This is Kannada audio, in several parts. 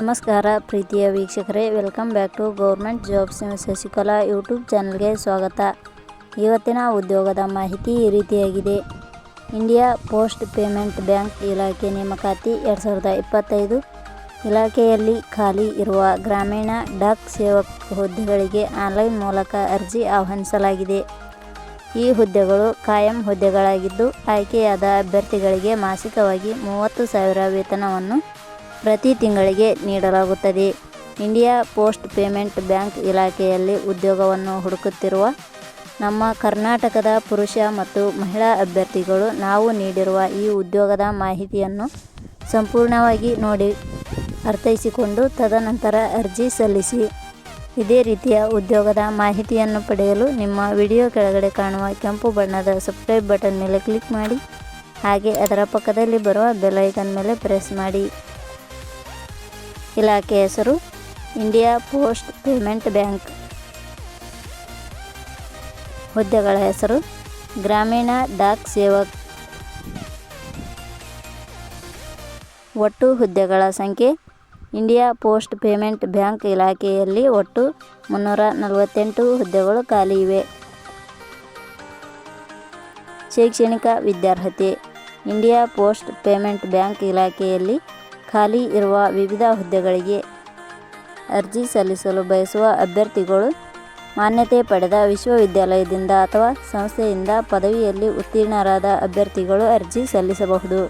ನಮಸ್ಕಾರ ಪ್ರೀತಿಯ ವೀಕ್ಷಕರೇ, welcome back to government jobs Shashikala YouTube ಚಾನಲ್ಗೆ ಸ್ವಾಗತ. ಇವತ್ತಿನ ಉದ್ಯೋಗದ ಮಾಹಿತಿ ಈ ರೀತಿಯಾಗಿದೆ. ಇಂಡಿಯಾ ಪೋಸ್ಟ್ ಪೇಮೆಂಟ್ ಬ್ಯಾಂಕ್ ಇಲಾಖೆ ನೇಮಕಾತಿ ಎರಡು ಸಾವಿರದ ಇಪ್ಪತ್ತೈದು ಇಲಾಖೆಯಲ್ಲಿ ಖಾಲಿ ಇರುವ ಗ್ರಾಮೀಣ ಡಾಕ್ ಸೇವಕ್ ಹುದ್ದೆಗಳಿಗೆ ಆನ್ಲೈನ್ ಮೂಲಕ ಅರ್ಜಿ ಆಹ್ವಾನಿಸಲಾಗಿದೆ. ಈ ಹುದ್ದೆಗಳು ಕಾಯಂ ಹುದ್ದೆಗಳಾಗಿದ್ದು, ಆಯ್ಕೆಯಾದ ಅಭ್ಯರ್ಥಿಗಳಿಗೆ ಮಾಸಿಕವಾಗಿ ಮೂವತ್ತು ಸಾವಿರ ವೇತನವನ್ನು ಪ್ರತಿ ತಿಂಗಳಿಗೆ ನೀಡಲಾಗುತ್ತದೆ. ಇಂಡಿಯಾ ಪೋಸ್ಟ್ ಪೇಮೆಂಟ್ ಬ್ಯಾಂಕ್ ಇಲಾಖೆಯಲ್ಲಿ ಉದ್ಯೋಗವನ್ನು ಹುಡುಕುತ್ತಿರುವ ನಮ್ಮ ಕರ್ನಾಟಕದ ಪುರುಷ ಮತ್ತು ಮಹಿಳಾ ಅಭ್ಯರ್ಥಿಗಳು ನಾವು ನೀಡಿರುವ ಈ ಉದ್ಯೋಗದ ಮಾಹಿತಿಯನ್ನು ಸಂಪೂರ್ಣವಾಗಿ ನೋಡಿ ಅರ್ಥೈಸಿಕೊಂಡು ತದನಂತರ ಅರ್ಜಿ ಸಲ್ಲಿಸಿ. ಇದೇ ರೀತಿಯ ಉದ್ಯೋಗದ ಮಾಹಿತಿಯನ್ನು ಪಡೆಯಲು ನಿಮ್ಮ ವಿಡಿಯೋ ಕೆಳಗಡೆ ಕಾಣುವ ಕೆಂಪು ಬಣ್ಣದ ಸಬ್ಸ್ಕ್ರೈಬ್ ಬಟನ್ ಮೇಲೆ ಕ್ಲಿಕ್ ಮಾಡಿ, ಹಾಗೆ ಅದರ ಪಕ್ಕದಲ್ಲಿ ಬರುವ ಬೆಲ್ ಐಕನ್ ಮೇಲೆ ಪ್ರೆಸ್ ಮಾಡಿ. ಇಲಾಖೆ ಹೆಸರು ಇಂಡಿಯಾ ಪೋಸ್ಟ್ ಪೇಮೆಂಟ್ ಬ್ಯಾಂಕ್. ಹುದ್ದೆಗಳ ಹೆಸರು ಗ್ರಾಮೀಣ ಡಾಕ್ ಸೇವಕ್. ಒಟ್ಟು ಹುದ್ದೆಗಳ ಸಂಖ್ಯೆ ಇಂಡಿಯಾ ಪೋಸ್ಟ್ ಪೇಮೆಂಟ್ ಬ್ಯಾಂಕ್ ಇಲಾಖೆಯಲ್ಲಿ ಒಟ್ಟು ಮುನ್ನೂರ ನಲವತ್ತೆಂಟು ಹುದ್ದೆಗಳು ಖಾಲಿ ಇವೆ. ಶೈಕ್ಷಣಿಕ ವಿದ್ಯಾರ್ಹತೆ ಇಂಡಿಯಾ ಪೋಸ್ಟ್ ಪೇಮೆಂಟ್ ಬ್ಯಾಂಕ್ ಇಲಾಖೆಯಲ್ಲಿ ಖಾಲಿ ಇರುವ ವಿವಿಧ ಹುದ್ದೆಗಳಿಗೆ ಅರ್ಜಿ ಸಲ್ಲಿಸಲು ಬಯಸುವ ಅಭ್ಯರ್ಥಿಗಳು ಮಾನ್ಯತೆ ಪಡೆದ ವಿಶ್ವವಿದ್ಯಾಲಯದಿಂದ ಅಥವಾ ಸಂಸ್ಥೆಯಿಂದ ಪದವಿಯಲ್ಲಿ ಉತ್ತೀರ್ಣರಾದ ಅಭ್ಯರ್ಥಿಗಳು ಅರ್ಜಿ ಸಲ್ಲಿಸಬಹುದು.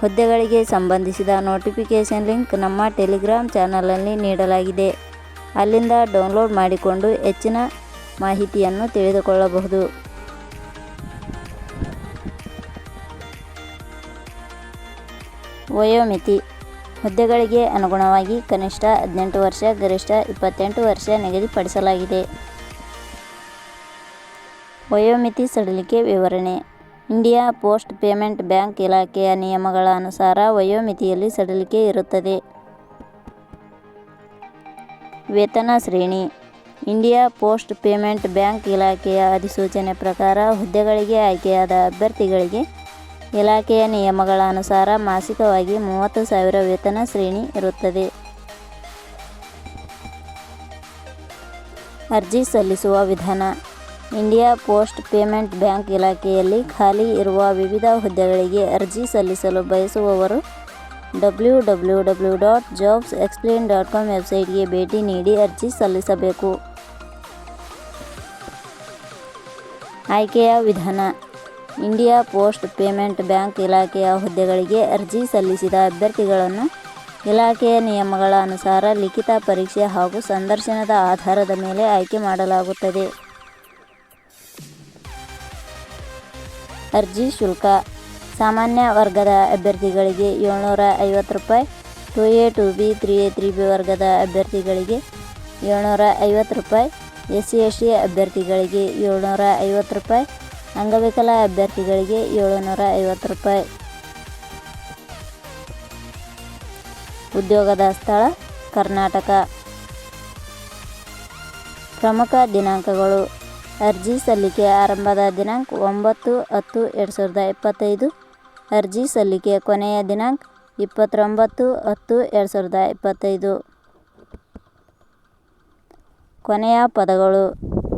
ಹುದ್ದೆಗಳಿಗೆ ಸಂಬಂಧಿಸಿದ ನೋಟಿಫಿಕೇಷನ್ ಲಿಂಕ್ ನಮ್ಮ ಟೆಲಿಗ್ರಾಮ್ ಚಾನಲಲ್ಲಿ ನೀಡಲಾಗಿದೆ. ಅಲ್ಲಿಂದ ಡೌನ್ಲೋಡ್ ಮಾಡಿಕೊಂಡು ಹೆಚ್ಚಿನ ಮಾಹಿತಿಯನ್ನು ತಿಳಿದುಕೊಳ್ಳಬಹುದು. ವಯೋಮಿತಿ. ಹುದ್ದೆಗಳಿಗೆ ಅನುಗುಣವಾಗಿ ಕನಿಷ್ಠ ಹದಿನೆಂಟು ವರ್ಷ, ಗರಿಷ್ಠ ಇಪ್ಪತ್ತೆಂಟು ವರ್ಷ ನಿಗದಿಪಡಿಸಲಾಗಿದೆ. ವಯೋಮಿತಿ ಸಡಿಲಿಕೆ ವಿವರಣೆ. ಇಂಡಿಯಾ ಪೋಸ್ಟ್ ಪೇಮೆಂಟ್ ಬ್ಯಾಂಕ್ ಇಲಾಖೆಯ ನಿಯಮಗಳ ಅನುಸಾರ ವಯೋಮಿತಿಯಲ್ಲಿ ಸಡಿಲಿಕೆ ಇರುತ್ತದೆ. ವೇತನ ಶ್ರೇಣಿ. ಇಂಡಿಯಾ ಪೋಸ್ಟ್ ಪೇಮೆಂಟ್ ಬ್ಯಾಂಕ್ ಇಲಾಖೆಯ ಅಧಿಸೂಚನೆ ಪ್ರಕಾರ ಹುದ್ದೆಗಳಿಗೆ ಆಯ್ಕೆಯಾದ ಅಭ್ಯರ್ಥಿಗಳಿಗೆ ಇಲಾಖೆಯ ನಿಯಮಗಳ ಅನುಸಾರ ಮಾಸಿಕವಾಗಿ ಮೂವತ್ತು ಸಾವಿರ ವೇತನ ಶ್ರೇಣಿ ಇರುತ್ತದೆ. ಅರ್ಜಿ ಸಲ್ಲಿಸುವ ವಿಧಾನ. ಇಂಡಿಯಾ ಪೋಸ್ಟ್ ಪೇಮೆಂಟ್ ಬ್ಯಾಂಕ್ ಇಲಾಖೆಯಲ್ಲಿ ಖಾಲಿ ಇರುವ ವಿವಿಧ ಹುದ್ದೆಗಳಿಗೆ ಅರ್ಜಿ ಸಲ್ಲಿಸಲು ಬಯಸುವವರು W W W dot jobs explain dot com ವೆಬ್ಸೈಟ್ಗೆ ಭೇಟಿ ನೀಡಿ ಅರ್ಜಿ ಸಲ್ಲಿಸಬೇಕು. ಆಯ್ಕೆಯ ವಿಧಾನ. ಇಂಡಿಯಾ ಪೋಸ್ಟ್ ಪೇಮೆಂಟ್ ಬ್ಯಾಂಕ್ ಇಲಾಖೆಯ ಹುದ್ದೆಗಳಿಗೆ ಅರ್ಜಿ ಸಲ್ಲಿಸಿದ ಅಭ್ಯರ್ಥಿಗಳನ್ನು ಇಲಾಖೆಯ ನಿಯಮಗಳ ಅನುಸಾರ ಲಿಖಿತ ಪರೀಕ್ಷೆ ಹಾಗೂ ಸಂದರ್ಶನದ ಆಧಾರದ ಮೇಲೆ ಆಯ್ಕೆ ಮಾಡಲಾಗುತ್ತದೆ. ಅರ್ಜಿ ಶುಲ್ಕ. ಸಾಮಾನ್ಯ ವರ್ಗದ ಅಭ್ಯರ್ಥಿಗಳಿಗೆ ಏಳ್ನೂರ ಐವತ್ತು ರೂಪಾಯಿ, two A two B, three A three B ವರ್ಗದ ಅಭ್ಯರ್ಥಿಗಳಿಗೆ ಏಳ್ನೂರ ಐವತ್ತು ರೂಪಾಯಿ, ಎಸ್ ಸಿ ಎಸ್ ಟಿ ಅಭ್ಯರ್ಥಿಗಳಿಗೆ ಏಳ್ನೂರ ಐವತ್ತು ರೂಪಾಯಿ ಅಂಗವಿಕಲ ಅಭ್ಯರ್ಥಿಗಳಿಗೆ ಏಳುನೂರ ಐವತ್ತು ರೂಪಾಯಿ. ಉದ್ಯೋಗದ ಸ್ಥಳ, ಕರ್ನಾಟಕ. ಪ್ರಮುಖ ದಿನಾಂಕಗಳು. ಅರ್ಜಿ ಸಲ್ಲಿಕೆ ಆರಂಭದ ದಿನಾಂಕ ಒಂಬತ್ತು ಹತ್ತು ಎರಡು ಸಾವಿರದ ಇಪ್ಪತ್ತೈದು. ಅರ್ಜಿ ಸಲ್ಲಿಕೆ ಕೊನೆಯ ದಿನಾಂಕ ಇಪ್ಪತ್ತೊಂಬತ್ತು ಹತ್ತು ಎರಡು ಸಾವಿರದ ಇಪ್ಪತ್ತೈದು. ಕೊನೆಯ ಪದಗಳು.